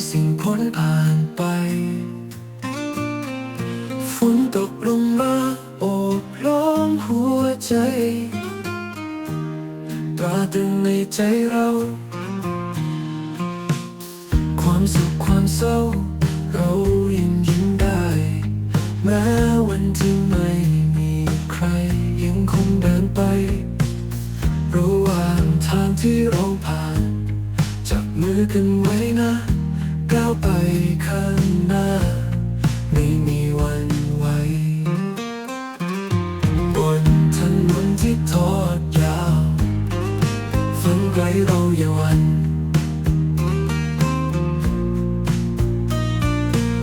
พ้นผ่านไป ฝนตกลงมาโอบล้อมหัวใจ ตราตรึงในใจเรา ความสุขความเศร้า เรายังยิ้มได้ แม้วันที่ไม่มีใคร ยังคงเดินไประหว่างทางที่เราผ่าน จับมือกันไว้นะ ก้าวไปข้างหน้า ไม่มีวันไหวบนถนนที่ทอดยาวฝันไกลเราอย่าวัน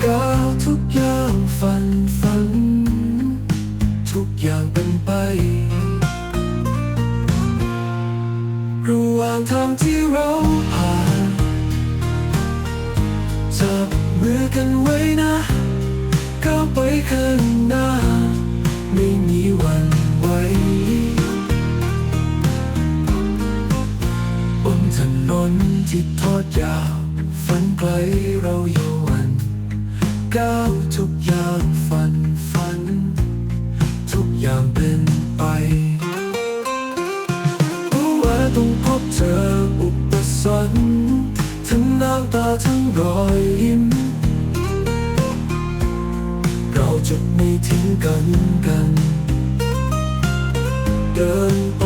ก้าวทุกอย่างฝันฝัน ทุกอย่างเป็นไประหว่างทางที่เรา ข้างหน้า ไม่มีวันไหวบนถนนที่ทอดยาว ฝันไกลเราอยู่วันก้าวทุกอย่างฝันฝัน ทุกอย่างเป็นไปรู้ว่าต้องพบเจออุปสรรคทั้งน้ำตาทั้งรอยยิ้ม ทิ้งกันกัน เดินไป